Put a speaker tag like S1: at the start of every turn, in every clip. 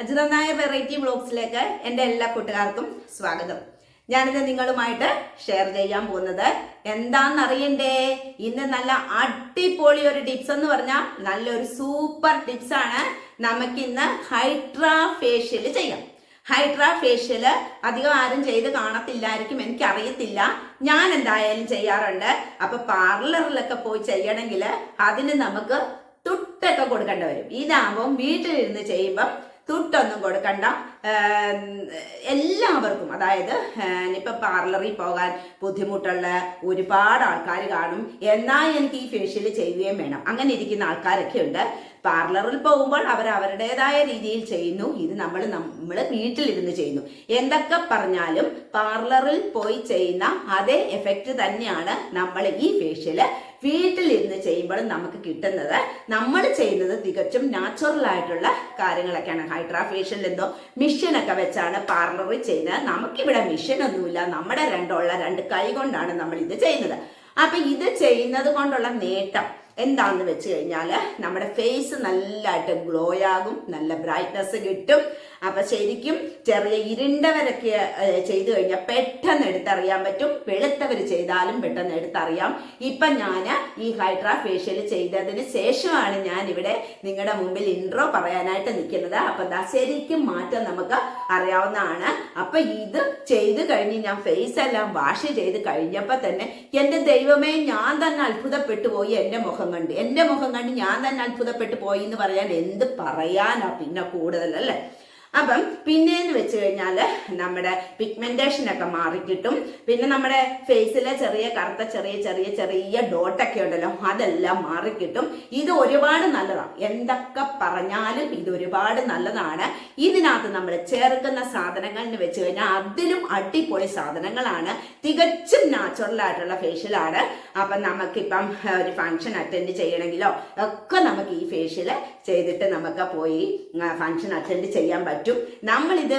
S1: അജിതനായ variety ബ്ലോഗ്സിലേക്ക് എന്റെ എല്ലാ കൂട്ടുകാർക്കും സ്വാഗതം. ഞാനിത് നിങ്ങളുമായിട്ട് ഷെയർ ചെയ്യാൻ പോകുന്നത് എന്താണെന്ന് അറിയണ്ടേ ഇന്ന് നല്ല അടിപൊളി ഒരു ടിപ്സ് എന്ന് പറഞ്ഞാൽ നല്ലൊരു സൂപ്പർ ടിപ്സ് ആണ് നമുക്കിന്ന് ഹൈഡ്രാ ഫേഷ്യൽ ചെയ്യാം. ഹൈഡ്രാ ഫേഷ്യൽ അധികം ആരും ചെയ്ത് കാണത്തില്ലായിരിക്കും എനിക്കറിയത്തില്ല. ഞാൻ എന്തായാലും ചെയ്യാറുണ്ട്. അപ്പൊ പാർലറിലൊക്കെ പോയി ചെയ്യണമെങ്കിൽ അതിന് നമുക്ക് തുട്ടൊക്കെ കൊടുക്കേണ്ടി വരും. ഇതാകുമ്പം വീട്ടിലിരുന്ന് ചെയ്യുമ്പം തുട്ടൊന്നും കൊടുക്കണ്ട. എല്ലാവർക്കും അതായത് ഇപ്പം പാർലറിൽ പോകാൻ ബുദ്ധിമുട്ടുള്ള ഒരുപാട് ആൾക്കാർ കാണും. എന്നാൽ എനിക്ക് ഈ ഫേഷ്യൽ ചെയ്യുകയും വേണം. അങ്ങനെ ഇരിക്കുന്ന ആൾക്കാരൊക്കെ ഉണ്ട്. പാർലറിൽ പോകുമ്പോൾ അവർ അവരുടേതായ രീതിയിൽ ചെയ്യുന്നു. ഇത് നമ്മൾ നമ്മൾ വീട്ടിലിരുന്ന് ചെയ്യുന്നു. എന്തൊക്കെ പറഞ്ഞാലും പാർലറിൽ പോയി ചെയ്യുന്ന അതേ എഫക്റ്റ് തന്നെയാണ് നമ്മൾ ഈ ഫേഷ്യൽ വീട്ടിലിരുന്ന് ചെയ്യുമ്പോൾ നമുക്ക് കിട്ടുന്നത്. നമ്മൾ ചെയ്യുന്നത് തികച്ചും നാച്ചുറൽ ആയിട്ടുള്ള കാര്യങ്ങളൊക്കെയാണ്. ഹൈഡ്രാ ഫേഷ്യൽ എന്തോ മിഷനൊക്കെ വെച്ചാണ് പാർലറിൽ ചെയ്യുന്നത്. നമുക്കിവിടെ മിഷൻ ഒന്നുമില്ല. നമ്മുടെ രണ്ടുള്ള രണ്ട് കൈ കൊണ്ടാണ് നമ്മൾ ഇത് ചെയ്യുന്നത്. അപ്പൊ ഇത് ചെയ്യുന്നത് കൊണ്ടുള്ള നേട്ടം എന്താണെന്ന് വെച്ച് കഴിഞ്ഞാൽ നമ്മുടെ ഫേസ് നല്ലതായിട്ട് ഗ്ലോ ആകും നല്ല ബ്രൈറ്റ്നസ് കിട്ടും. അപ്പൊ ശരിക്കും ചെറിയ ഇരുണ്ടവരൊക്കെ ചെയ്തു കഴിഞ്ഞാൽ പെട്ടെന്ന് എടുത്തറിയാൻ പറ്റും. വെളുത്തവർ ചെയ്താലും പെട്ടെന്ന് എടുത്തറിയാം. ഇപ്പൊ ഞാൻ ഈ ഹൈഡ്രാ ഫേഷ്യൽ ചെയ്തതിന് ശേഷമാണ് ഞാൻ ഇവിടെ നിങ്ങളുടെ മുമ്പിൽ ഇൻട്രോ പറയാനായിട്ട് നിൽക്കുന്നത് അപ്പൊ ശരിക്കും മാറ്റം നമുക്ക് അറിയാവുന്നതാണ്. അപ്പൊ ഇത് ചെയ്തു കഴിഞ്ഞ് ഞാൻ ഫേസ് എല്ലാം വാഷ് ചെയ്ത് കഴിഞ്ഞപ്പോ തന്നെ എന്റെ ദൈവമേ ഞാൻ തന്നെ അത്ഭുതപ്പെട്ടു പോയി എന്റെ മുഖം കണ്ട്. എന്റെ മുഖം കണ്ട് ഞാൻ തന്നെ അത്ഭുതപ്പെട്ടു പോയി എന്ന് പറയാൻ എന്ത് പറയാനാ പിന്നെ കൂടുതൽ അല്ലേ അപ്പം പിന്നെന്ന് വെച്ച് കഴിഞ്ഞാൽ നമ്മുടെ പിഗ്മെന്റേഷൻ ഒക്കെ മാറിക്കിട്ടും പിന്നെ നമ്മുടെ ഫേസിലെ ചെറിയ കറുത്ത ചെറിയ ചെറിയ ചെറിയ ഡോട്ടൊക്കെ ഉണ്ടല്ലോ അതെല്ലാം മാറിക്കിട്ടും ഇത് ഒരുപാട് നല്ലതാണ് എന്തൊക്കെ പറഞ്ഞാലും ഇത് ഒരുപാട് നല്ലതാണ്. ഇതിനകത്ത് നമ്മൾ ചേർക്കുന്ന സാധനങ്ങൾ എന്ന് വെച്ച് കഴിഞ്ഞാൽ അതിലും അടിപൊളി സാധനങ്ങളാണ്. തികച്ചും നാച്ചുറൽ ആയിട്ടുള്ള ഫേഷ്യലാണ് അപ്പം നമുക്കിപ്പം ഒരു ഫംഗ്ഷൻ അറ്റൻഡ് ചെയ്യണമെങ്കിലോ ഒക്കെ നമുക്ക് ഈ ഫേഷ്യൽ ചെയ്തിട്ട് നമുക്ക് പോയി ഫംഗ്ഷൻ അറ്റൻഡ് ചെയ്യാൻ പറ്റും. നമ്മളിത്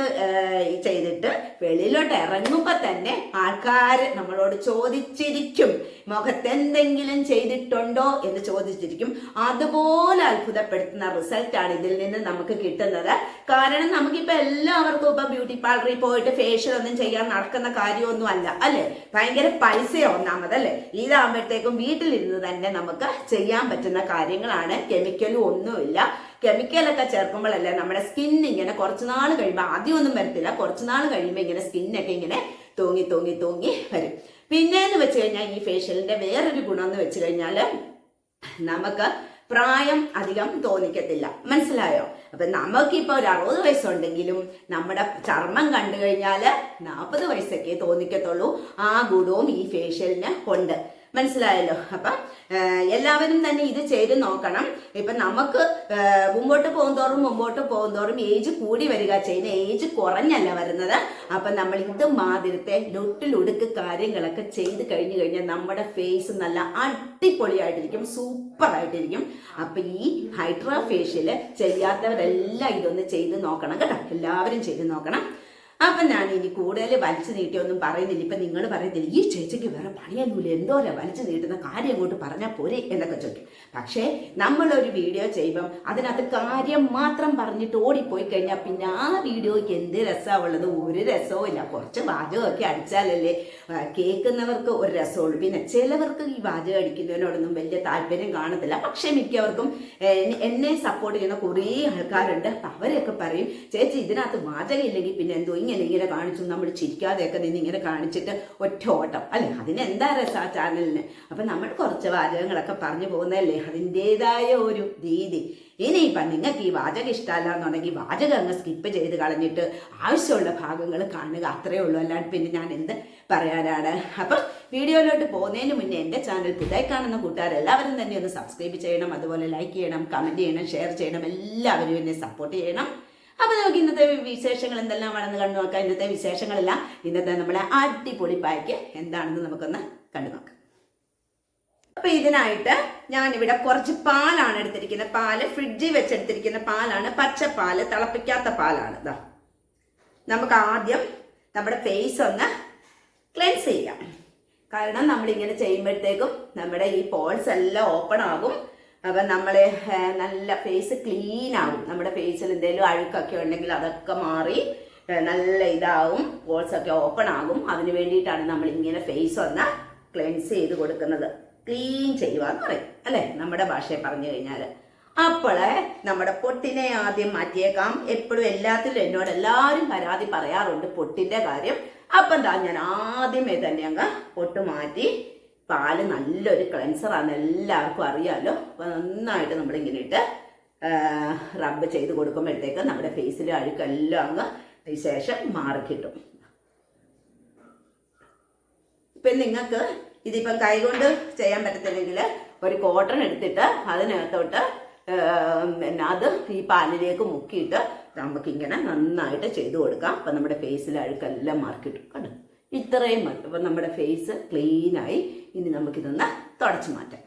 S1: ചെയ്തിട്ട് വെളിയിലോട്ട് ഇറങ്ങുമ്പോൾ തന്നെ ആൾക്കാർ നമ്മളോട് ചോദിച്ചിരിക്കും മുഖത്തെന്തെങ്കിലും ചെയ്തിട്ടുണ്ടോ? എന്ന് ചോദിച്ചിരിക്കും. അതുപോലെ അത്ഭുതപ്പെടുത്തുന്ന റിസൾട്ടാണ് ഇതിൽ നിന്ന് നമുക്ക് കിട്ടുന്നത്. കാരണം നമുക്കിപ്പോൾ എല്ലാവർക്കും ഇപ്പം ബ്യൂട്ടി പാർലറിൽ പോയിട്ട് ഫേഷ്യൽ ഒന്നും ചെയ്യാൻ നടക്കുന്ന കാര്യമൊന്നും അല്ല? അല്ലേ ഭയങ്കര പൈസയോ ഒന്നാമതല്ലേ ഇതാകുമ്പോഴത്തേക്കും വീട്ടിലിരുന്ന് തന്നെ നമുക്ക് ചെയ്യാൻ പറ്റുന്ന കാര്യങ്ങളാണ്. കെമിക്കലും ഒന്നുമില്ല. കെമിക്കലൊക്കെ ചേർക്കുമ്പോഴല്ലേ നമ്മുടെ സ്കിൻ ഇങ്ങനെ കുറച്ച് നാൾ കഴിയുമ്പോൾ ആദ്യമൊന്നും വരത്തില്ല. കുറച്ച് നാൾ കഴിയുമ്പോൾ ഇങ്ങനെ സ്കിന്നൊക്കെ ഇങ്ങനെ തൂങ്ങി തൂങ്ങി തൂങ്ങി വരും. പിന്നെ എന്ന് വെച്ച് കഴിഞ്ഞാൽ ഈ ഫേഷ്യലിന്റെ വേറൊരു ഗുണം എന്ന് വെച്ച് കഴിഞ്ഞാൽ നമുക്ക് പ്രായം അധികം തോന്നിക്കത്തില്ല. മനസ്സിലായോ? അപ്പൊ നമുക്കിപ്പോ ഒരു അറുപത് വയസ്സുണ്ടെങ്കിലും നമ്മുടെ ചർമ്മം കണ്ടു കഴിഞ്ഞാൽ നാൽപ്പത് വയസ്സൊക്കെ തോന്നിക്കത്തുള്ളൂ. ആ ഗുണവും ഈ ഫേഷ്യലിന് ഉണ്ട്. മനസ്സിലായല്ലോ. അപ്പം എല്ലാവരും തന്നെ ഇത് ചെയ്ത് നോക്കണം. ഇപ്പൊ നമുക്ക് മുമ്പോട്ട് പോകുന്തോറും മുമ്പോട്ട് പോകുന്തോറും ഏജ് കൂടി വരിക. ചെയ്യുന്ന ഏജ് കുറഞ്ഞല്ല വരുന്നത്. അപ്പൊ നമ്മൾ ഇത് മാതിരത്തെ ലൊട്ടിലൊടുക്ക് കാര്യങ്ങളൊക്കെ ചെയ്ത് കഴിഞ്ഞു കഴിഞ്ഞാൽ നമ്മുടെ ഫേസ് നല്ല അടിപൊളിയായിട്ടിരിക്കും. സൂപ്പർ ആയിട്ടിരിക്കും. അപ്പൊ ഈ ഹൈഡ്രാ ഫേഷ്യൽ ചെയ്യാത്തവരെല്ലാം ഇതൊന്ന് ചെയ്ത് നോക്കണം കേട്ടോ. എല്ലാവരും ചെയ്ത് നോക്കണം. അപ്പൊ ഞാൻ ഇനി കൂടുതൽ വലിച്ചു നീട്ടിയൊന്നും പറയുന്നില്ല. ഇപ്പൊ നിങ്ങൾ പറയുന്നില്ല ഈ ചേച്ചിക്ക് വേറെ പണിയൊന്നുമില്ല. എന്തോരാ വലിച്ചു നീട്ടുന്ന കാര്യം അങ്ങോട്ട് പറഞ്ഞാൽ പോരെ? എന്നൊക്കെ ചോദിക്കും. പക്ഷേ നമ്മളൊരു വീഡിയോ ചെയ്യുമ്പം അതിനകത്ത് കാര്യം മാത്രം പറഞ്ഞിട്ട് ഓടിപ്പോയി കഴിഞ്ഞാൽ പിന്നെ ആ വീഡിയോയ്ക്ക് എന്ത് രസമാണ് ഉള്ളത്? ഒരു രസവും ഇല്ല. കുറച്ച് വാചകമൊക്കെ അടിച്ചാലല്ലേ കേൾക്കുന്നവർക്ക് ഒരു രസമുള്ളൂ. പിന്നെ ചിലവർക്ക് ഈ വാചകം അടിക്കുന്നതിനോടൊന്നും വലിയ താല്പര്യം കാണത്തില്ല. പക്ഷെ മിക്കവർക്കും എന്നെ- സപ്പോർട്ട് ചെയ്യുന്ന കുറേ ആൾക്കാരുണ്ട്. അവരൊക്കെ പറയും ചേച്ചി ഇതിനകത്ത് വാചകം ഇല്ലെങ്കിൽ പിന്നെ എന്തോ ഇങ്ങനെ ഇങ്ങനെ കാണിച്ചു നമ്മൾ ചിരിക്കാതെയൊക്കെ നിന്ന് ഇങ്ങനെ കാണിച്ചിട്ട് ഒറ്റ ഓട്ടം. അല്ലേ? അതിനെന്താ രസാ ആ ചാനലിന് അപ്പൊ നമ്മൾ കുറച്ച് വാചകങ്ങളൊക്കെ പറഞ്ഞു പോകുന്നതല്ലേ? അതിന്റേതായ ഒരു രീതി. ഇനിയിപ്പം നിങ്ങൾക്ക് ഈ വാചകം ഇഷ്ടമല്ല എന്നുണ്ടെങ്കിൽ വാചകം അങ്ങ് സ്കിപ്പ് ചെയ്ത് കളഞ്ഞിട്ട് ആവശ്യമുള്ള ഭാഗങ്ങൾ കാണുക. അത്രയേ ഉള്ളൂ. അല്ലാണ്ട് പിന്നെ ഞാൻ എന്ത് പറയാനാണ്? അപ്പം വീഡിയോയിലോട്ട് പോകുന്നതിന് മുന്നേ എന്റെ ചാനൽ പുതുതായി കാണുന്ന കൂട്ടുകാരെല്ലാവരും തന്നെ ഒന്ന് സബ്സ്ക്രൈബ് ചെയ്യണം. അതുപോലെ ലൈക്ക് ചെയ്യണം കമന്റ് ചെയ്യണം ഷെയർ ചെയ്യണം. എല്ലാവരും എന്നെ സപ്പോർട്ട് ചെയ്യണം. അപ്പൊ നമുക്ക് ഇന്നത്തെ വിശേഷങ്ങൾ എന്തെല്ലാം ആണെന്ന് കണ്ടു നോക്കാം. ഇന്നത്തെ വിശേഷങ്ങളെല്ലാം ഇന്നത്തെ നമ്മളെ അടിപൊളി പായ്ക്ക് എന്താണെന്ന് നമുക്കൊന്ന് കണ്ടു നോക്കാം. അപ്പൊ ഇതിനായിട്ട് ഞാനിവിടെ കുറച്ച് പാലാണ് എടുത്തിരിക്കുന്നത്. പാൽ ഫ്രിഡ്ജിൽ വെച്ചെടുത്തിരിക്കുന്ന പാലാണ്. പച്ചപ്പാൽ തിളപ്പിക്കാത്ത പാലാണ്. ഇതാ നമുക്ക് ആദ്യം നമ്മുടെ ഫേസ് ഒന്ന് ക്ലെൻസ് ചെയ്യാം. കാരണം നമ്മൾ ഇങ്ങനെ ചെയ്യുമ്പോഴത്തേക്കും നമ്മുടെ ഈ പോൾസ് എല്ലാം ഓപ്പൺ ആകും. അപ്പം നമ്മൾ നല്ല ഫേസ് ക്ലീൻ ആവും. നമ്മുടെ ഫേസിൽ എന്തെങ്കിലും അഴുക്കൊക്കെ ഉണ്ടെങ്കിൽ അതൊക്കെ മാറി നല്ല ഇതാവും. ഒക്കെ ഓപ്പൺ ആകും. അതിന് വേണ്ടിയിട്ടാണ് നമ്മൾ ഇങ്ങനെ ഫേസ് ഒന്ന് ക്ലെൻസ് ചെയ്ത് കൊടുക്കുന്നത്. ക്ലീൻ ചെയ്യുക എന്ന് പറയും അല്ലേ? നമ്മുടെ ഭാഷയെ പറഞ്ഞു കഴിഞ്ഞാൽ അപ്പോൾ നമ്മുടെ പൊട്ടിനെ ആദ്യം മാറ്റിയേക്കാം. എപ്പോഴും എല്ലാത്തിലും എന്നോട് എല്ലാവരും പരാതി പറയാറുണ്ട് പൊട്ടിന്റെ കാര്യം. അപ്പം എന്താ ഞാൻ ആദ്യമേ തന്നെ അങ്ങ് പൊട്ട് മാറ്റി പാൽ നല്ലൊരു ക്ലെൻസറാണ് എല്ലാവർക്കും അറിയാമല്ലോ അപ്പം നന്നായിട്ട് നമ്മളിങ്ങനെ ഇട്ട് റബ്ബ് ചെയ്ത് കൊടുക്കുമ്പോഴത്തേക്ക് നമ്മുടെ ഫേസിലെ അഴുക്കെല്ലാം അങ്ങ് ശേഷം മാറി കിട്ടും ഇപ്പം നിങ്ങൾക്ക് ഇതിപ്പം കൈകൊണ്ട് ചെയ്യാൻ പറ്റത്തില്ലെങ്കിൽ ഒരു കോട്ടൺ എടുത്തിട്ട് അതിനകത്തോട്ട് പിന്നെ അത് ഈ പാലിലേക്ക് മുക്കിയിട്ട് നമുക്കിങ്ങനെ നന്നായിട്ട് ചെയ്തു കൊടുക്കാം. അപ്പം നമ്മുടെ ഫേസിലെ അഴുക്കെല്ലാം മാറിക്കിട്ടും. കണ്ടു? ഇത്രയും മതി. അപ്പം നമ്മുടെ ഫേസ് ക്ലീനായി ഇനി നമുക്കിതൊന്ന് തുടച്ചു മാറ്റാം.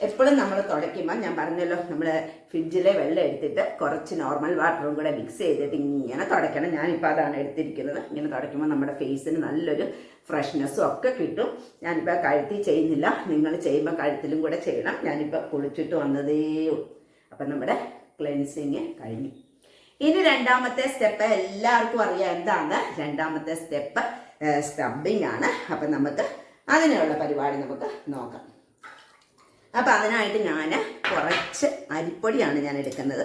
S1: എപ്പോഴും നമ്മൾ തുടയ്ക്കുമ്പോൾ ഞാൻ പറഞ്ഞല്ലോ നമ്മൾ ഫ്രിഡ്ജിലെ വെള്ളം എടുത്തിട്ട് കുറച്ച് നോർമൽ വാട്ടറും കൂടെ മിക്സ് ചെയ്തിട്ട് ഇങ്ങനെ തുടയ്ക്കണം. ഞാനിപ്പോൾ അതാണ് എടുത്തിരിക്കുന്നത്. ഇങ്ങനെ തുടയ്ക്കുമ്പോൾ നമ്മുടെ ഫേസിന് നല്ലൊരു ഫ്രഷ്നെസ്സും ഒക്കെ കിട്ടും. ഞാനിപ്പോൾ കഴുത്തിൽ ചെയ്യുന്നില്ല. നിങ്ങൾ ചെയ്യുമ്പോൾ കഴുത്തിലും കൂടെ ചെയ്യണം. ഞാനിപ്പോൾ കുളിച്ചിട്ട് വന്നതേ അപ്പം നമ്മുടെ ക്ലെൻസിങ് കഴിഞ്ഞു. ഇനി രണ്ടാമത്തെ സ്റ്റെപ്പ് എല്ലാവർക്കും അറിയാം എന്താണ്? രണ്ടാമത്തെ സ്റ്റെപ്പ് സ്ക്രബിങ് ആണ്. അപ്പം നമുക്ക് അതിനുള്ള പരിപാടി നമുക്ക് നോക്കാം. അപ്പം അതിനായിട്ട് ഞാൻ കുറച്ച് അരിപ്പൊടിയാണ് ഞാൻ എടുക്കുന്നത്.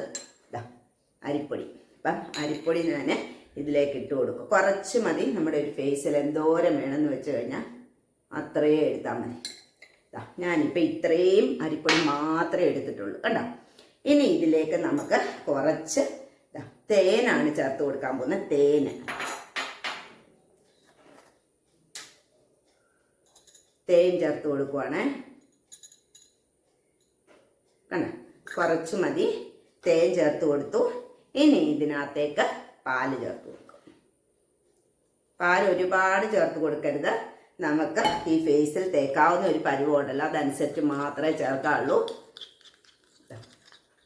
S1: അരിപ്പൊടി. അപ്പം അരിപ്പൊടി ഞാൻ ഇതിലേക്ക് ഇട്ട് കൊടുക്കും. കുറച്ച് മതി. നമ്മുടെ ഒരു ഫേസിൽ എന്തോരം വേണമെന്ന് വെച്ച് കഴിഞ്ഞാൽ അത്രയും എടുത്താൽ മതി. ഞാനിപ്പോൾ ഇത്രയും അരിപ്പൊടി മാത്രമേ എടുത്തിട്ടുള്ളൂ. കണ്ടോ? ഇനി ഇതിലേക്ക് നമുക്ക് കുറച്ച് തേനാണ് ചേർത്ത് കൊടുക്കാൻ പോകുന്നത് തേന്. തേൻ ചേർത്ത് കൊടുക്കുവാണ്. കണ്ട? കുറച്ച് മതി. തേൻ ചേർത്ത് കൊടുത്തു. ഇനി ഇതിനകത്തേക്ക് പാൽ ചേർത്ത് കൊടുക്കും. പാൽ ഒരുപാട് ചേർത്ത് കൊടുക്കരുത്. നമുക്ക് ഈ ഫേസിൽ തേക്കാവുന്ന ഒരു പരിവുണ്ടല്ലോ അതനുസരിച്ച് മാത്രമേ ചേർക്കാവുള്ളൂ.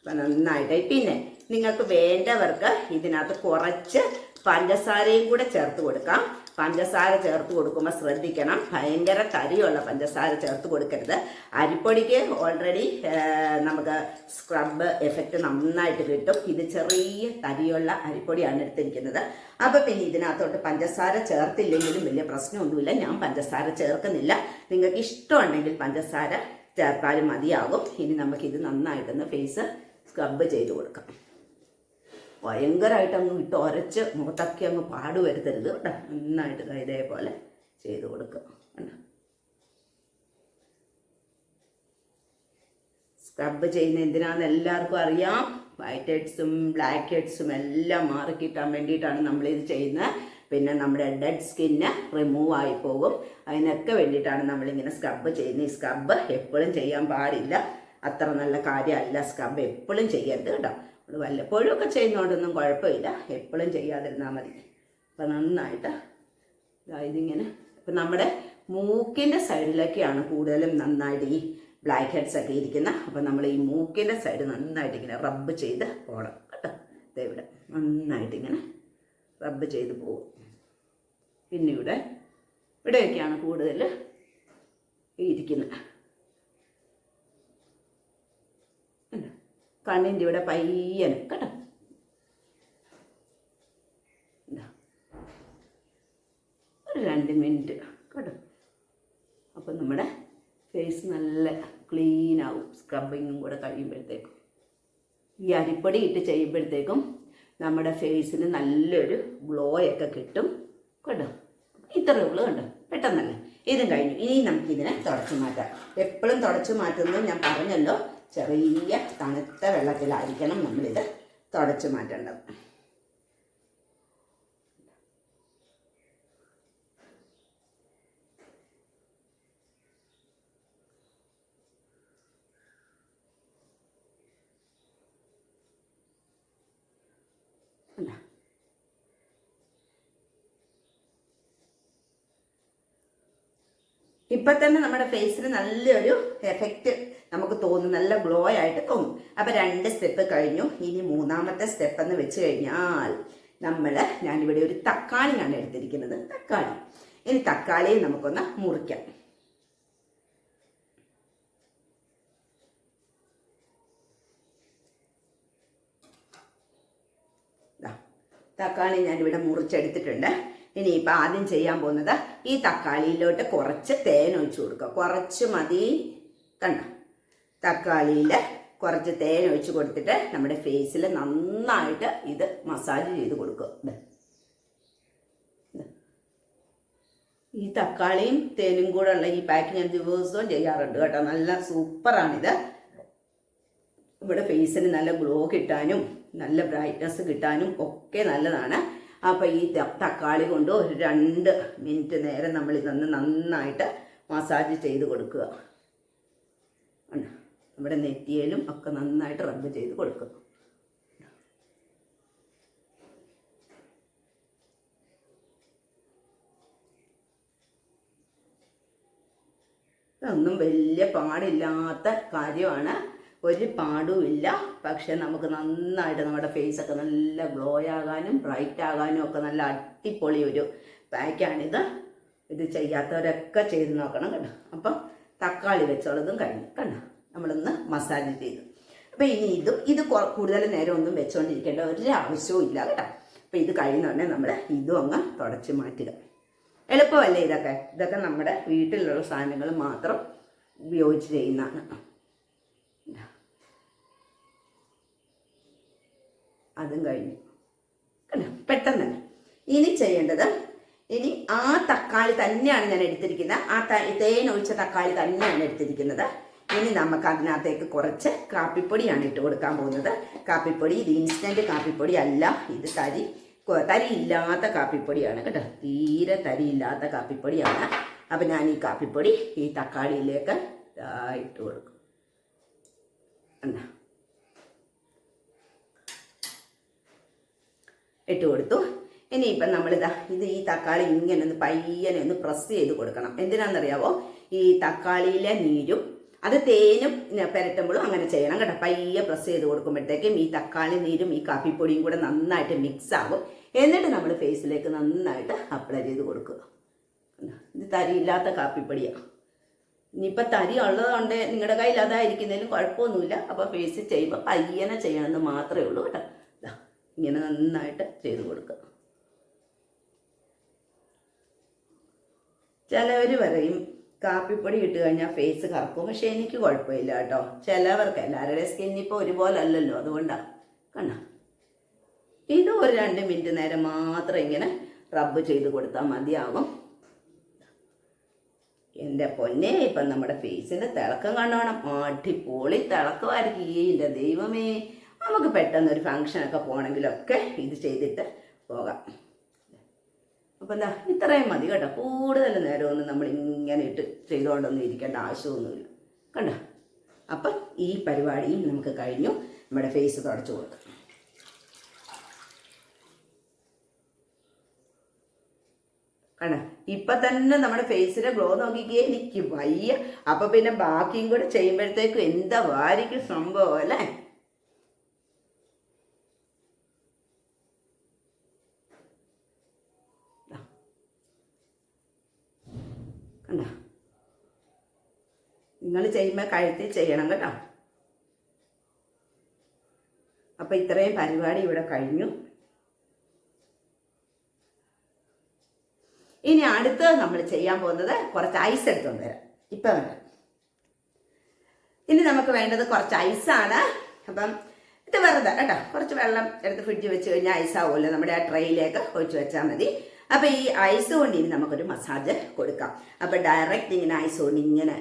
S1: നന്നായിട്ട്. പിന്നെ നിങ്ങൾക്ക് വേണ്ടവർക്ക് ഇതിനകത്ത് കുറച്ച് പഞ്ചസാരയും കൂടെ ചേർത്ത് കൊടുക്കാം. പഞ്ചസാര ചേർത്ത് കൊടുക്കുമ്പോൾ ശ്രദ്ധിക്കണം. ഭയങ്കര കരിയുള്ള പഞ്ചസാര ചേർത്ത് കൊടുക്കരുത്. അരിപ്പൊടിക്ക് ഓൾറെഡി നമുക്ക് സ്ക്രബ് എഫക്റ്റ് നന്നായിട്ട് കിട്ടും. ഇത് ചെറിയ തരിയുള്ള അരിപ്പൊടിയാണ് എടുത്തിരിക്കുന്നത്. അപ്പോൾ പിന്നെ ഇതിനകത്തോട്ട് പഞ്ചസാര ചേർത്തില്ലെങ്കിലും വലിയ പ്രശ്നമൊന്നുമില്ല. ഞാൻ പഞ്ചസാര ചേർക്കുന്നില്ല. നിങ്ങൾക്ക് ഇഷ്ടമുണ്ടെങ്കിൽ പഞ്ചസാര ചേർത്താലും മതിയാകും. ഇനി നമുക്കിത് നന്നായിട്ടൊന്ന് ഫേസ് സ്ക്രബ് ചെയ്ത് കൊടുക്കാം. ഭയങ്കരമായിട്ട് ഇട്ട് ഒരച്ച് മുഖത്തൊക്കെ അങ്ങ് പാട് വരുത്തരുത് കേട്ടോ. നന്നായിട്ട് ഇതേപോലെ ചെയ്ത് കൊടുക്കുക സ്ക്രബ് ചെയ്യുന്ന എന്തിനാന്ന് എല്ലാവർക്കും അറിയാം. വൈറ്റ് ഹെഡ്സും ബ്ലാക്ക് ഹെഡ്സും എല്ലാം മാറി കിട്ടാൻ വേണ്ടിയിട്ടാണ് നമ്മളിത് ചെയ്യുന്നത്. പിന്നെ നമ്മുടെ ഡെഡ് സ്കിന്ന് റിമൂവ് ആയി പോകും. അതിനൊക്കെ വേണ്ടിയിട്ടാണ് നമ്മളിങ്ങനെ സ്ക്രബ് ചെയ്യുന്നത്. ഈ സ്ക്രബ് എപ്പോഴും ചെയ്യാൻ പാടില്ല. അത്ര നല്ല കാര്യമല്ല. സ്ക്രബ് എപ്പോഴും ചെയ്യരുത് കേട്ടോ. നമ്മൾ വല്ലപ്പോഴും ഒക്കെ ചെയ്യുന്നതുകൊണ്ടൊന്നും കുഴപ്പമില്ല. എപ്പോഴും ചെയ്യാതിരുന്നാൽ മതി. അപ്പം നന്നായിട്ട് ഇതിങ്ങനെ. ഇപ്പം നമ്മുടെ മൂക്കിന്റെ സൈഡിലൊക്കെയാണ് കൂടുതലും നന്നായിട്ട് ഈ ബ്ലാക്ക് ഹെഡ്സ് ഒക്കെ ഇരിക്കുന്നത് അപ്പം നമ്മൾ ഈ മൂക്കിന്റെ സൈഡ് നന്നായിട്ട് ഇങ്ങനെ റബ്ബ് ചെയ്ത് പോകണം കേട്ടോ. ഇവിടെ നന്നായിട്ട് ഇങ്ങനെ റബ്ബ് ചെയ്ത് പോകും പിന്നെ ഇവിടെ ഇവിടെയൊക്കെയാണ് കൂടുതൽ ഇരിക്കുന്നത് കണ്ടോ? കണ്ണിന്റെ ഇവിടെ പയ്യനും. കേട്ടോ. ഒരു രണ്ട് മിനിറ്റ്. കേട്ടോ? അപ്പം നമ്മുടെ ഫേസ് നല്ല ക്ലീൻ ആവും. സ്ക്രബിങ്ങും കൂടെ കഴിയുമ്പോഴത്തേക്കും. ഈ അരിപ്പൊടി ഇട്ട് ചെയ്യുമ്പോഴത്തേക്കും നമ്മുടെ ഫേസിന് നല്ലൊരു ഗ്ലോ ഒക്കെ കിട്ടും. കേട്ടോ? ഇത്രയേ ഉള്ളൂ കണ്ടോ? പെട്ടെന്നല്ലേ. ഇതും കഴിഞ്ഞു. ഇനി നമുക്കിതിനെ തുടച്ചു മാറ്റാം. എപ്പോഴും തുടച്ചു മാറ്റുന്നത് ഞാൻ പറഞ്ഞല്ലോ. ചെറിയ തണുത്ത വെള്ളത്തിലായിരിക്കണം നമ്മളിത് തുടച്ചു മാറ്റേണ്ടത്? ഇപ്പൊ തന്നെ നമ്മുടെ ഫേസിന് നല്ലൊരു എഫക്റ്റ് നമുക്ക് തോന്നും നല്ല ഗ്ലോ ആയിട്ട് തോന്നും. അപ്പോൾ രണ്ട് സ്റ്റെപ്പ് കഴിഞ്ഞു. ഇനി മൂന്നാമത്തെ സ്റ്റെപ്പ് എന്ന് വെച്ച് കഴിഞ്ഞാൽ നമ്മൾ ഞാനിവിടെ ഒരു തക്കാളിയാണ് എടുത്തിരിക്കുന്നത്. തക്കാളി. ഇനി തക്കാളിയെ നമുക്കൊന്ന് മുറിക്കാം. തക്കാളി ഞാനിവിടെ മുറിച്ചെടുത്തിട്ടുണ്ട്. ഇനിയിപ്പോൾ ആദ്യം ചെയ്യാൻ പോകുന്നത് ഈ തക്കാളിയിലോട്ട് കുറച്ച് തേൻ ഒഴിച്ചു കൊടുക്കുക. കുറച്ച് മതി. കണ്ട? തക്കാളിയിൽ കുറച്ച് തേൻ ഒഴിച്ച് കൊടുത്തിട്ട് നമ്മുടെ ഫേസിൽ നന്നായിട്ട് ഇത് മസാജ് ചെയ്ത്. ദേ. ഈ തക്കാളിയും തേനും കൂടെ ഉള്ള ഈ പാക്ക് ഞാൻ ദിവസവും ചെയ്യാറുണ്ട് കേട്ടോ നല്ല സൂപ്പറാണിത് ഇവിടെ ഫേസിന് നല്ല ഗ്ലോ കിട്ടാനും നല്ല ബ്രൈറ്റ്നസ് കിട്ടാനും ഒക്കെ നല്ലതാണ് അപ്പോൾ ഈ തക്കാളി കൊണ്ട് ഒരു രണ്ട് മിനിറ്റ് നേരം നമ്മൾ ഇതൊന്ന് നന്നായിട്ട് മസാജ് ചെയ്ത് കൊടുക്കുക. നമ്മുടെ നെറ്റിയിലും ഒക്കെ നന്നായിട്ട് റബ്ബ് ചെയ്ത് കൊടുക്കുക ഒന്നും വലിയ പാടില്ലാത്ത കാര്യമാണ്. ഒരു പാടുമില്ല പക്ഷെ നമുക്ക് നന്നായിട്ട് നമ്മുടെ ഫേസ് ഒക്കെ നല്ല ഗ്ലോ ആകാനും ബ്രൈറ്റ് ആകാനും ഒക്കെ നല്ല അടിപൊളി ഒരു പാക്കാണിത് ഇത് ചെയ്യാത്തവരൊക്കെ ചെയ്ത് നോക്കണം കേട്ടോ. അപ്പം തക്കാളി വെച്ചുള്ളതും കഴിഞ്ഞു. കണ്ടോ? നമ്മളൊന്ന് മസാജ് ചെയ്തു. അപ്പം ഇനി ഇതും ഇത് കൂടുതൽ നേരം ഒന്നും വെച്ചുകൊണ്ടിരിക്കേണ്ട ഒരു ആവശ്യവും ഇല്ല കേട്ടോ. അപ്പം ഇത് കഴിയുന്നുണ്ടെങ്കിൽ നമ്മൾ ഇതും അങ്ങ് തുടച്ച് മാറ്റുക. എളുപ്പമല്ലേ ഇതൊക്കെ? ഇതൊക്കെ നമ്മുടെ വീട്ടിലുള്ള സാധനങ്ങൾ മാത്രം ഉപയോഗിച്ച് ചെയ്യുന്നതാണ്. അതും കഴിഞ്ഞു. കണ്ടോ? പെട്ടെന്ന് തന്നെ. ഇനി ചെയ്യേണ്ടത് ഇനി ആ തക്കാളി തന്നെയാണ് ഞാൻ എടുത്തിരിക്കുന്നത്. ആ തേൻ ഒഴിച്ച തക്കാളി തന്നെയാണ് എടുത്തിരിക്കുന്നത്. ഇനി നമുക്ക് അതിനകത്തേക്ക് കുറച്ച് കാപ്പിപ്പൊടിയാണ് ഇട്ട് കൊടുക്കാൻ പോകുന്നത്. കാപ്പിപ്പൊടി ഇത് ഇൻസ്റ്റന്റ് കാപ്പിപ്പൊടി അല്ല. ഇത് തരി തരി ഇല്ലാത്ത കാപ്പിപ്പൊടിയാണ് കേട്ടോ. തീരെ തരി ഇല്ലാത്ത കാപ്പിപ്പൊടിയാണ്. അപ്പം ഞാൻ ഈ കാപ്പിപ്പൊടി ഈ തക്കാളിയിലേക്ക് ഇട്ട് കൊടുക്കും. എന്താ? ഇട്ട് കൊടുത്തു. ഇനിയിപ്പം നമ്മളിതാ ഇത് ഈ തക്കാളി ഇങ്ങനെ ഒന്ന് പയ്യനെ ഒന്ന് പ്രസ് ചെയ്ത് കൊടുക്കണം. എന്തിനാണെന്നറിയാവോ? ഈ തക്കാളിയിലെ നീരും അത് തേനും പുരട്ടുമ്പോഴും അങ്ങനെ ചെയ്യണം കേട്ടോ. പയ്യെ പ്രസ് ചെയ്ത് കൊടുക്കുമ്പോഴത്തേക്കും ഈ തക്കാളി നീരും ഈ കാപ്പിപ്പൊടിയും കൂടെ നന്നായിട്ട് മിക്സ് ആകും എന്നിട്ട് നമ്മൾ ഫേസിലേക്ക് നന്നായിട്ട് അപ്ലൈ ചെയ്ത് കൊടുക്കുക. ഇത് തരിയില്ലാത്ത കാപ്പിപ്പൊടിയാണ് ഇനിയിപ്പോൾ തരി ഉള്ളതുകൊണ്ട് നിങ്ങളുടെ കയ്യിൽ അതായിരിക്കുന്നതിലും കുഴപ്പമൊന്നുമില്ല. അപ്പോൾ ഫേസ് ചെയ്യുമ്പോൾ പയ്യനെ ചെയ്യണമെന്ന് മാത്രമേ ഉള്ളൂ കേട്ടോ. ഇങ്ങനെ നന്നായിട്ട് ചെയ്ത് കൊടുക്കുക. ചിലവർ പറയും കാപ്പിപ്പൊടി ഇട്ട് കഴിഞ്ഞാൽ ഫേസ് കറക്കും. പക്ഷെ എനിക്ക് കുഴപ്പമില്ല കേട്ടോ. ചിലവർക്ക് എല്ലാവരുടെ സ്കിൻ ഇപ്പോൾ ഒരുപോലെ അല്ലല്ലോ അതുകൊണ്ടാണ് കണ്ട? ഇത് ഒരു രണ്ട് മിനിറ്റ് നേരം മാത്രം ഇങ്ങനെ റബ്ബ് ചെയ്ത് കൊടുത്താൽ മതിയാകും. എന്റെ പൊന്നെ ഇപ്പം നമ്മുടെ ഫേസിന്റെ തിളക്കം കണ്ടോണം. അടിപൊളി തിളക്കമായിരിക്കും ഈ എന്റെ ദൈവമേ. നമുക്ക് പെട്ടെന്ന് ഒരു ഫങ്ഷനൊക്കെ പോകണമെങ്കിലൊക്കെ ഇത് ചെയ്തിട്ട് പോകാം. അപ്പം എന്താ ഇത്രയും മതി കേട്ടോ. കൂടുതൽ നേരമൊന്നും നമ്മൾ ഇങ്ങനെ ഇട്ട് ചെയ്തുകൊണ്ടൊന്നും ഇരിക്കേണ്ട ആവശ്യമൊന്നുമില്ല. കണ്ടോ? അപ്പം ഈ പരിപാടിയും നമുക്ക് കഴിഞ്ഞു. നമ്മുടെ ഫേസ് തുടച്ചു കൊടുക്കാം. കണ്ട? ഇപ്പൊ തന്നെ നമ്മുടെ ഫേസിലെ ഗ്ലോ നോക്കിക്കേ എനിക്ക് വയ്യ. അപ്പൊ പിന്നെ ബാക്കിയും കൂടെ ചെയ്യുമ്പോഴത്തേക്കും എന്താ വാരിക്കും സംഭവം അല്ലേ? നിങ്ങൾ ചെയ്യുമ്പോൾ കഴുത്തിൽ ചെയ്യണം കേട്ടോ. അപ്പൊ ഇത്രയും പരിപാടി ഇവിടെ കഴിഞ്ഞു. ഇനി അടുത്ത് നമ്മൾ ചെയ്യാൻ പോകുന്നത് കുറച്ച് ഐസ് എടുത്തുകൊണ്ട് വരാം. ഇപ്പം വേണ്ട ഇനി നമുക്ക് വേണ്ടത് കുറച്ച് ഐസാണ് അപ്പം ഇത് വെറുതെ കേട്ടോ. കുറച്ച് വെള്ളം എടുത്ത് ഫ്രിഡ്ജ് വെച്ച് കഴിഞ്ഞാൽ ഐസ് ആവുമല്ലോ. നമ്മുടെ ആ ട്രെയിലേക്ക് ഒഴിച്ച് വെച്ചാൽ മതി. അപ്പൊ ഈ ഐസ് കൊണ്ട് ഇനി നമുക്കൊരു മസാജ് കൊടുക്കാം. അപ്പൊ ഡയറക്റ്റ് ഇങ്ങനെ ഐസ് കൊണ്ട് ഇങ്ങനെ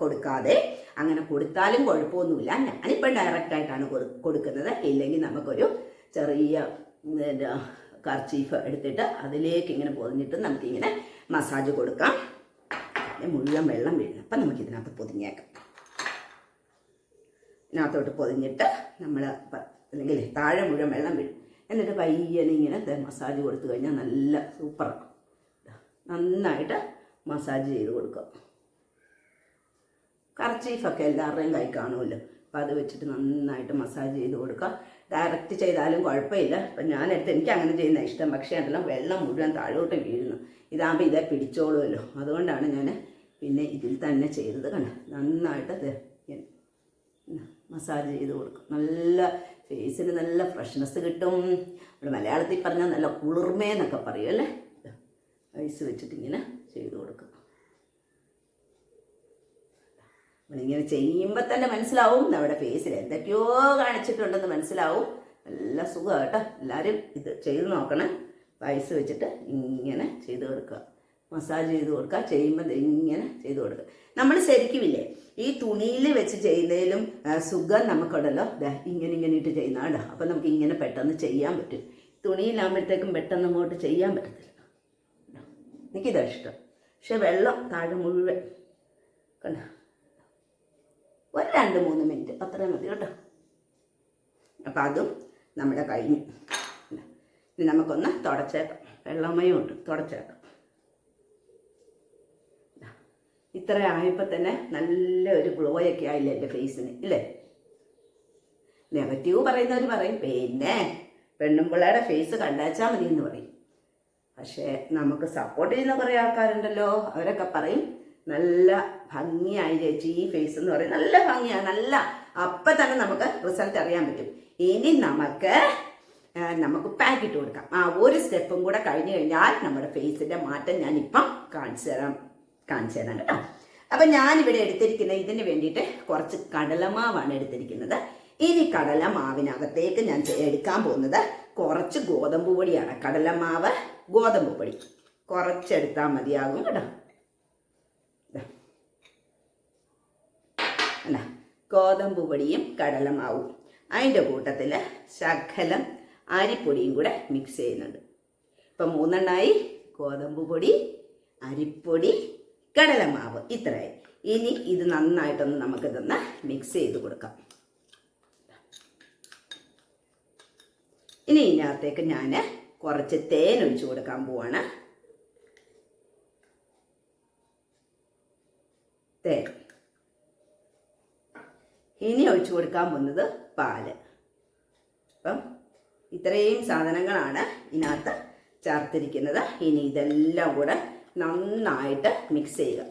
S1: കൊടുക്കാതെ അങ്ങനെ കൊടുത്താലും കുഴപ്പമൊന്നുമില്ല. ഡയറക്റ്റ് ആയിട്ടാണ് കൊടുക്കുന്നത്. ഇല്ലെങ്കിൽ നമുക്കൊരു ചെറിയ കർച്ചീഫ് എടുത്തിട്ട് അതിലേക്ക് ഇങ്ങനെ പൊതിഞ്ഞിട്ട് നമുക്ക് ഇങ്ങനെ മസാജ് കൊടുക്കാം. മുഴുവൻ വെള്ളം വീഴും അപ്പം നമുക്ക് ഇതിനകത്ത് പൊതിഞ്ഞേക്കാം. ഇതിനകത്തോട്ട് പൊതിഞ്ഞിട്ട് നമ്മൾ അല്ലെങ്കിൽ താഴെ മുഴുവൻ വെള്ളം വീഴും. എന്നിട്ട് പയ്യനെ ഇങ്ങനെ മസാജ് കൊടുത്തു കഴിഞ്ഞാൽ നല്ല സൂപ്പറാണ് നന്നായിട്ട് മസാജ് ചെയ്ത് കൊടുക്കുക. കർച്ചീഫൊക്കെ എല്ലാവരുടെയും കൈ കാണുമല്ലോ. അപ്പം അത് വെച്ചിട്ട് നന്നായിട്ട് മസാജ് ചെയ്ത് കൊടുക്കുക. ഡയറക്റ്റ് ചെയ്താലും കുഴപ്പമില്ല. അപ്പം ഞാനെടുത്ത് എനിക്ക് അങ്ങനെ ചെയ്യുന്ന ഇഷ്ടം. പക്ഷേ അതെല്ലാം വെള്ളം മുഴുവൻ താഴോട്ട് വീഴുന്നു. ഇതാകുമ്പോൾ ഇതേ പിടിച്ചോളുമല്ലോ. അതുകൊണ്ടാണ് ഞാൻ പിന്നെ ഇതിൽ തന്നെ ചെയ്തത് കണ്ടോ? നന്നായിട്ട് മസാജ് ചെയ്ത് കൊടുക്കും. നല്ല ഫേസിന് നല്ല ഫ്രഷ്നെസ് കിട്ടും. ഇവിടെ മലയാളത്തിൽ പറഞ്ഞാൽ നല്ല കുളിർമേന്നൊക്കെ പറയും അല്ലേ? ഐസ് വെച്ചിട്ട് ഇങ്ങനെ ചെയ്ത് കൊടുക്കും. നമ്മളിങ്ങനെ ചെയ്യുമ്പോൾ തന്നെ മനസ്സിലാവും. നമ്മുടെ ഫേസിൽ എന്തൊക്കെയോ കാണിച്ചിട്ടുണ്ടെന്ന് മനസ്സിലാവും. നല്ല സുഖമാണ് കേട്ടോ. എല്ലാവരും ഇത് ചെയ്ത് നോക്കണം. ഐസ് വെച്ചിട്ട് ഇങ്ങനെ ചെയ്ത് കൊടുക്കുക. മസാജ് ചെയ്ത് കൊടുക്കുക. ചെയ്യുമ്പോൾ ഇങ്ങനെ ചെയ്ത് കൊടുക്കുക. നമ്മൾ ശരിക്കുമില്ലേ? ഈ തുണിയിൽ വെച്ച് ചെയ്യുന്നതിലും സുഖം നമുക്കുണ്ടല്ലോ. ഇങ്ങനെ ഇങ്ങനെ ഇട്ട് ചെയ്യുന്നതാണ് അപ്പം നമുക്ക് ഇങ്ങനെ പെട്ടെന്ന് ചെയ്യാൻ പറ്റും. തുണിയിലാകുമ്പോഴത്തേക്കും പെട്ടെന്ന് അങ്ങോട്ട് ചെയ്യാൻ പറ്റത്തില്ല. എനിക്കിതാ ഇഷ്ടം. പക്ഷെ വെള്ളം താഴെ മുഴുവൻ കണ്ട? ഒരു രണ്ട് മൂന്ന് മിനിറ്റ് അത്രയും മതി കേട്ടോ. അപ്പം അതും നമ്മുടെ കഴിഞ്ഞു. നമുക്കൊന്ന് തുടച്ചേക്കാം. വെള്ളമയം ഉണ്ട്. തുടച്ചേക്കാം. ഇത്ര ആയപ്പോൾ തന്നെ നല്ല ഒരു ഗ്ലോയൊക്കെ ആയില്ല എന്റെ ഫേസിന് ഇല്ലേ? നെഗറ്റീവ് പറയുന്നവർ പറയും പിന്നെ പെണ്ണും പിള്ളേരുടെ ഫേസ് കണ്ടാച്ചാൽ മതി എന്ന് പറയും. പക്ഷേ നമുക്ക് സപ്പോർട്ട് ചെയ്യുന്ന കുറേ ആൾക്കാരുണ്ടല്ലോ അവരൊക്കെ പറയും നല്ല ഭംഗിയായി ചേച്ചി ഈ ഫേസ് എന്ന് പറയും നല്ല ഭംഗിയാണ് നല്ല. അപ്പം തന്നെ നമുക്ക് റിസൾട്ട് അറിയാൻ പറ്റും. ഇനി നമുക്ക് നമുക്ക് പാക്കിട്ട് കൊടുക്കാം. ആ ഒരു സ്റ്റെപ്പും കൂടെ കഴിഞ്ഞു കഴിഞ്ഞാൽ നമ്മുടെ ഫേസിന്റെ മാറ്റം ഞാനിപ്പം കാണിച്ചു തരാം. കാണിച്ചു തരാം കേട്ടോ. അപ്പം ഞാനിവിടെ എടുത്തിരിക്കുന്ന ഇതിന് വേണ്ടിയിട്ട് കുറച്ച് കടലമാവാണ് എടുത്തിരിക്കുന്നത്. ഇനി കടലമാവിനകത്തേക്ക് ഞാൻ എടുക്കാൻ പോകുന്നത് കുറച്ച് ഗോതമ്പ് പൊടിയാണ്. കടലമാവ് ഗോതമ്പ് പൊടി. കുറച്ചെടുത്താൽ മതിയാകും കേട്ടോ. അല്ല ഗോതമ്പ് പൊടിയും കടലമാവും. അതിന്റെ കൂട്ടത്തിൽ ശകലം അരിപ്പൊടിയും കൂടെ മിക്സ് ചെയ്യുന്നുണ്ട്. ഇപ്പം മൂന്നെണ്ണമായി ഗോതമ്പ് പൊടി അരിപ്പൊടി കടലമാവ്. ഇത്രയായി. ഇനി ഇത് നന്നായിട്ടൊന്ന് നമുക്കിതൊന്ന് മിക്സ് ചെയ്ത് കൊടുക്കാം. ഇനി ഇതിനകത്തേക്ക് ഞാൻ കുറച്ച് തേൻ ഒഴിച്ചു കൊടുക്കാൻ പോവാണ്. തേൻ. ഇനി ഒഴിച്ചു കൊടുക്കാൻ പോകുന്നത് പാൽ. അപ്പം ഇത്രയും സാധനങ്ങളാണ് ഇതിനകത്ത് ചേർത്തിരിക്കുന്നത്. ഇനി ഇതെല്ലാം കൂടെ നന്നായിട്ട് മിക്സ് ചെയ്യുക.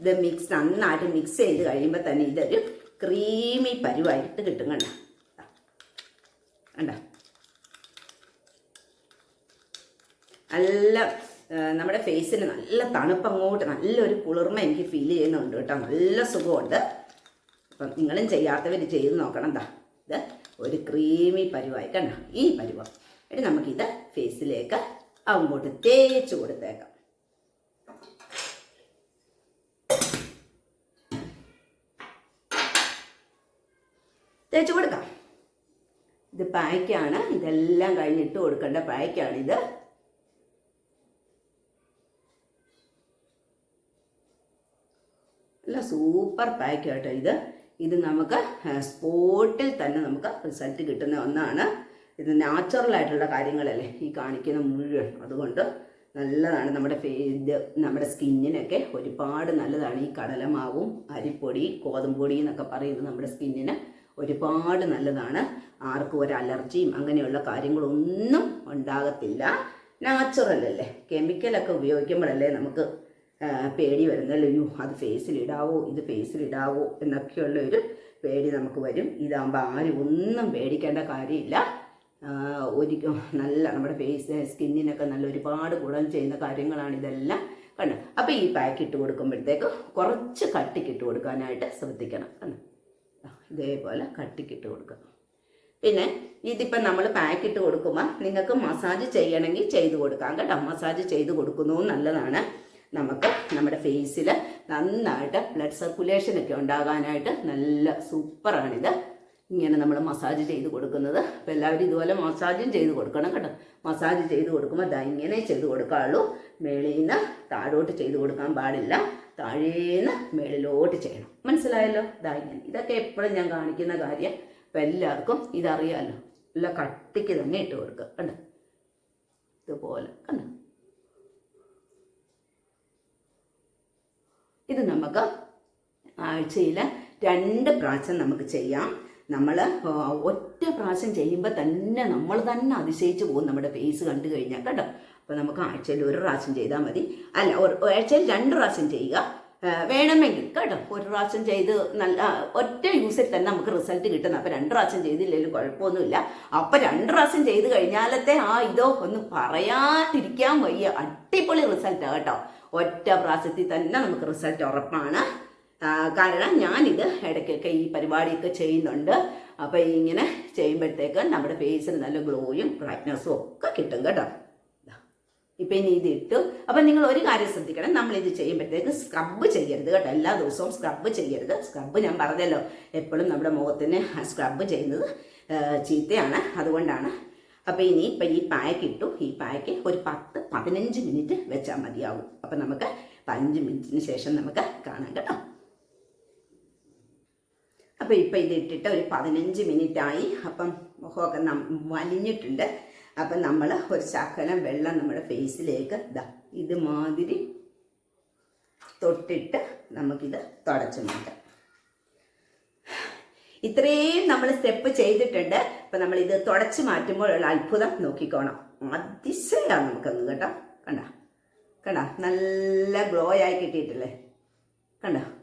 S1: ഇത് മിക്സ് നന്നായിട്ട് മിക്സ് ചെയ്ത് കഴിയുമ്പോൾ തന്നെ ഇതൊരു ക്രീമി പരുവായിട്ട് കിട്ടും കണ്ട? കണ്ട? നല്ല നമ്മുടെ ഫേസിന് നല്ല തണുപ്പ് അങ്ങോട്ട് നല്ലൊരു കുളിർമ എനിക്ക് ഫീൽ ചെയ്യുന്നുണ്ട് കേട്ടോ. നല്ല സുഖമുണ്ട്. അപ്പം നിങ്ങളും ചെയ്യാത്തവർ ചെയ്ത് നോക്കണം എന്താ ഇത് ഒരു ക്രീമി പരുവായി കണ്ട? ഈ പരുവം. എന്നിട്ട് നമുക്കിത് ഫേസിലേക്ക് അങ്ങോട്ട് തേച്ച് കൊടുത്തേക്കാം. തേച്ച് കൊടുക്കാം. ഇത് പായ്ക്കാണ്. ഇതെല്ലാം കഴിഞ്ഞിട്ട് കൊടുക്കേണ്ട ഇത് നല്ല സൂപ്പർ പായ്ക്കാട്ടോ ഇത്. ഇത് നമുക്ക് സ്പോട്ടിൽ തന്നെ നമുക്ക് റിസൾട്ട് കിട്ടുന്ന ഒന്നാണ്. ഇത് നാച്ചുറൽ ആയിട്ടുള്ള കാര്യങ്ങളല്ലേ ഈ കാണിക്കുന്ന മുഴുവൻ. അതുകൊണ്ട് നല്ലതാണ് നമ്മുടെ ഫേസ് നമ്മുടെ സ്കിന്നിനൊക്കെ ഒരുപാട് നല്ലതാണ്. ഈ കടലമാവും അരിപ്പൊടി ഗോതമ്പൊടി എന്നൊക്കെ പറയുന്നത് നമ്മുടെ സ്കിന്നിന് ഒരുപാട് നല്ലതാണ്. ആർക്കും ഒരു അലർജിയും അങ്ങനെയുള്ള കാര്യങ്ങളൊന്നും ഉണ്ടാകത്തില്ല. നാച്ചുറൽ അല്ലേ? കെമിക്കലൊക്കെ ഉപയോഗിക്കുമ്പോഴല്ലേ നമുക്ക് പേടി വരുന്നല്ലോ? അയ്യോ അത് ഫേസിലിടാവോ? ഇത് ഫേസിലിടാവോ? എന്നൊക്കെയുള്ള ഒരു പേടി നമുക്ക് വരും. ഇതാകുമ്പോൾ ആരും ഒന്നും പേടിക്കേണ്ട കാര്യമില്ല. ആ, ഒരിക്കലും നല്ല നമ്മുടെ ഫേസ് സ്കിന്നിനൊക്കെ നല്ല ഒരുപാട് ഗുണം ചെയ്യുന്ന കാര്യങ്ങളാണ് ഇതെല്ലാം കണ്ടോ. അപ്പോൾ ഈ പാക്ക് ഇട്ട് കൊടുക്കുമ്പോഴത്തേക്ക് കുറച്ച് കട്ടിക്കിട്ട് കൊടുക്കാനായിട്ട് ശ്രദ്ധിക്കണം കണ്ടോ. ഇതേപോലെ ഇതേപോലെ കട്ടിക്കിട്ട് കൊടുക്കുക. പിന്നെ ഇതിപ്പം നമ്മൾ പാക്ക് ഇട്ട് കൊടുക്കുമ്പോൾ നിങ്ങൾക്ക് മസാജ് ചെയ്യണമെങ്കിൽ ചെയ്ത് കൊടുക്കാം കേട്ടോ. മസാജ് ചെയ്ത് കൊടുക്കുന്നതും നല്ലതാണ്. നമുക്ക് നമ്മുടെ ഫേസിൽ നന്നായിട്ട് ബ്ലഡ് സർക്കുലേഷനൊക്കെ ഉണ്ടാകാനായിട്ട് നല്ല സൂപ്പറാണിത് ഇങ്ങനെ നമ്മൾ മസാജ് ചെയ്ത് കൊടുക്കുന്നത്. അപ്പോൾ എല്ലാവരും ഇതുപോലെ മസാജും ചെയ്ത് കൊടുക്കണം കേട്ടോ. മസാജ് ചെയ്ത് കൊടുക്കുമ്പോൾ ദാ ഇങ്ങനെ ചെയ്ത് കൊടുക്കാവുള്ളൂ. മേളിൽ നിന്ന് താഴോട്ട് ചെയ്ത് കൊടുക്കാൻ പാടില്ല. താഴേന്ന് മേളിലോട്ട് ചെയ്യണം. മനസ്സിലായല്ലോ? ദാ ഇങ്ങനെ. ഇതൊക്കെ എപ്പോഴും ഞാൻ കാണിക്കുന്ന കാര്യം. അപ്പം എല്ലാവർക്കും ഇതറിയാമല്ലോ നല്ല കട്ടിക്ക് തന്നെ ഇട്ട് കൊടുക്കുക. കണ്ടോ? ഇതുപോലെ. കണ്ടോ? ഇത് നമുക്ക് ആഴ്ചയിൽ രണ്ട് പ്രാവശ്യം നമുക്ക് ചെയ്യാം. നമ്മൾ ഒറ്റ പ്രാവശ്യം ചെയ്യുമ്പോൾ തന്നെ നമ്മൾ തന്നെ അതിശയിച്ച് പോകും നമ്മുടെ ഫേസ് കണ്ടു കഴിഞ്ഞാൽ കേട്ടോ? അപ്പോൾ നമുക്ക് ആഴ്ചയിൽ ഒരു പ്രാവശ്യം ചെയ്താൽ മതി. അല്ല ആഴ്ചയിൽ രണ്ട് പ്രാവശ്യം ചെയ്യുക വേണമെങ്കിൽ കേട്ടോ? ഒരു പ്രാവശ്യം ചെയ്ത് നല്ല ഒറ്റ യൂസിൽ തന്നെ നമുക്ക് റിസൾട്ട് കിട്ടുന്നത് അപ്പോൾ രണ്ട് പ്രാവശ്യം ചെയ്തില്ലെങ്കിലും കുഴപ്പമൊന്നുമില്ല. അപ്പോൾ രണ്ട് പ്രാവശ്യം ചെയ്ത് കഴിഞ്ഞാലത്തെ ആ ഇതോ ഒന്ന് പറയാതിരിക്കാൻ വയ്യ. അടിപൊളി റിസൾട്ടാണ് കേട്ടോ? ഒറ്റ പ്രാവശ്യത്തിൽ തന്നെ നമുക്ക് റിസൾട്ട് ഉറപ്പാണ്. കാരണം ഞാനിത് ഇടയ്ക്കൊക്കെ ഈ പരിപാടിയൊക്കെ ചെയ്യുന്നുണ്ട്. അപ്പോൾ ഇങ്ങനെ ചെയ്യുമ്പോഴത്തേക്ക് നമ്മുടെ ഫേസിന് നല്ല ഗ്ലോയും ബ്രൈറ്റ്നസ്സും ഒക്കെ കിട്ടും കേട്ടോ. ഇപ്പം ഇനി ഇത് ഇട്ടു. അപ്പം നിങ്ങൾ ഒരു കാര്യം ശ്രദ്ധിക്കണം. നമ്മൾ ഇത് ചെയ്യുമ്പോഴത്തേക്ക് സ്ക്രബ് ചെയ്യരുത് കേട്ടോ. എല്ലാ ദിവസവും സ്ക്രബ് ചെയ്യരുത്. സ്ക്രബ് ഞാൻ പറഞ്ഞല്ലോ എപ്പോഴും നമ്മുടെ മുഖത്തിന് സ്ക്രബ് ചെയ്യുന്നത് ചീത്തയാണ്. അതുകൊണ്ടാണ്. അപ്പോൾ ഇനി ഇപ്പം ഈ പായ്ക്ക് ഇട്ടു. ഈ പായ്ക്ക് ഒരു പത്ത് പതിനഞ്ച് മിനിറ്റ് വെച്ചാൽ മതിയാവും. അപ്പം നമുക്ക് പതിനഞ്ച് മിനിറ്റിന് ശേഷം നമുക്ക് കാണാം കേട്ടോ. അപ്പം ഇപ്പം ഇത് ഇട്ടിട്ട് ഒരു പതിനഞ്ച് മിനിറ്റ് ആയി അപ്പം മുഖമൊക്കെ വലിഞ്ഞിട്ടുണ്ട്. അപ്പം നമ്മൾ ഒരു ശകലം വെള്ളം നമ്മുടെ ഫേസിലേക്ക് ഇതാ ഇതുമാതിരി തൊട്ടിട്ട് നമുക്കിത് തുടച്ചു മാറ്റാം. ഇത്രയും നമ്മൾ സ്റ്റെപ്പ് ചെയ്തിട്ടുണ്ട്. അപ്പം നമ്മൾ ഇത് തുടച്ചു മാറ്റുമ്പോഴുള്ള അത്ഭുതം നോക്കിക്കോണം. അതിശയാണ് നമുക്കന്ന് കേട്ടോ. കണ്ട? കണ്ട? നല്ല ഗ്ലോ ആയി കിട്ടിയിട്ടില്ലേ? കണ്ട?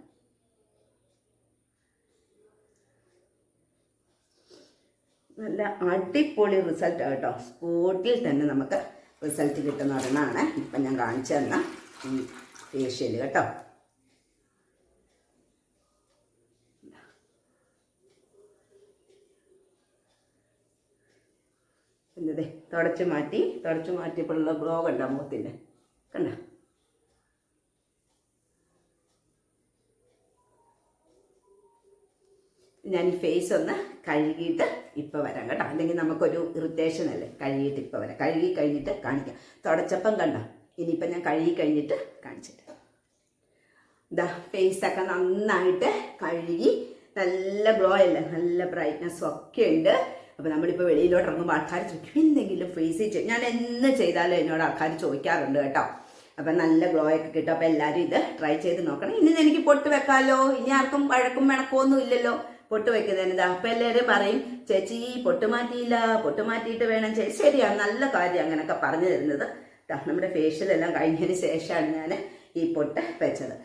S1: നല്ല അടിപൊളി റിസൾട്ട് കേട്ടോ. സ്പോട്ടിൽ തന്നെ നമുക്ക് റിസൾട്ട് കിട്ടുന്ന ഒരെണ്ണമാണ് ഇപ്പം ഞാൻ കാണിച്ചു തന്ന ഈ ഫേഷ്യൽ കേട്ടോ. എന്നതേ തുടച്ചു മാറ്റി തുടച്ചു മാറ്റിയപ്പോഴുള്ള ഗ്ലോ കണ്ട മുഖത്തിന്റെ? കണ്ട? ഞാൻ ഈ ഫേസ് ഒന്ന് കഴുകിയിട്ട് ഇപ്പോൾ വരാം കേട്ടോ. അല്ലെങ്കിൽ നമുക്കൊരു ഇറിറ്റേഷൻ അല്ലേ? കഴുകിയിട്ട് ഇപ്പോൾ വരാം. കഴുകി കഴിഞ്ഞിട്ട് കാണിക്കാം. തുടച്ചപ്പം കണ്ടോ? ഇനിയിപ്പം ഞാൻ കഴുകി കഴിഞ്ഞിട്ട് കാണിച്ചിട്ട്. ഇതാ ഫേസൊക്കെ നന്നായിട്ട് കഴുകി നല്ല ഗ്ലോ അല്ലേ? നല്ല ബ്രൈറ്റ്നെസ് ഒക്കെ ഉണ്ട്. അപ്പോൾ നമ്മളിപ്പോൾ വെളിയിലോട്ട് ഇറങ്ങുമ്പോൾ ആൾക്കാർ ചോദിക്കും എന്തെങ്കിലും ഫേസ് ചെയ്യും ഞാൻ എന്ന് ചെയ്താലും എന്നോട് ആൾക്കാർ ചോദിക്കാറുണ്ട് കേട്ടോ. അപ്പം നല്ല ഗ്ലോ ഒക്കെ കിട്ടും. അപ്പോൾ എല്ലാവരും ഇത് ട്രൈ ചെയ്ത് നോക്കണം. ഇനി എനിക്ക് പൊട്ട് വെക്കാമല്ലോ ഇനി ആർക്കും വഴക്കും വിണക്കമൊന്നും ഇല്ലല്ലോ. പൊട്ട് വെക്കുന്നതിന് ഇതാ അപ്പം എല്ലാവരും പറയും ചേച്ചി പൊട്ട് മാറ്റിയില്ല പൊട്ട് മാറ്റിയിട്ട് വേണം. ചേച്ചി ശരിയാണ് നല്ല കാര്യം അങ്ങനെയൊക്കെ പറഞ്ഞു തരുന്നത്. നമ്മുടെ ഫേഷ്യൽ എല്ലാം കഴിഞ്ഞതിന് ശേഷമാണ് ഞാൻ ഈ പൊട്ട് വെച്ചത്.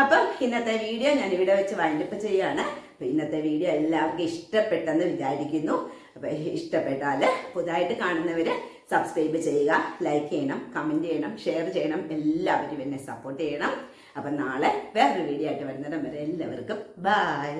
S1: അപ്പം ഇന്നത്തെ വീഡിയോ ഞാൻ ഇവിടെ വെച്ച് വൈൻഡപ്പ് ചെയ്യാണ്. ഇന്നത്തെ വീഡിയോ എല്ലാവർക്കും ഇഷ്ടപ്പെട്ടെന്ന് വിചാരിക്കുന്നു. അപ്പം ഇഷ്ടപ്പെട്ടാൽ പുതുതായിട്ട് കാണുന്നവർ സബ്സ്ക്രൈബ് ചെയ്യുക ലൈക്ക് ചെയ്യണം കമന്റ് ചെയ്യണം ഷെയർ ചെയ്യണം. എല്ലാവരും എന്നെ സപ്പോർട്ട് ചെയ്യണം. അപ്പം നാളെ വേറൊരു വീഡിയോ ആയിട്ട് വരുന്നിടം വരെ എല്ലാവർക്കും ബൈ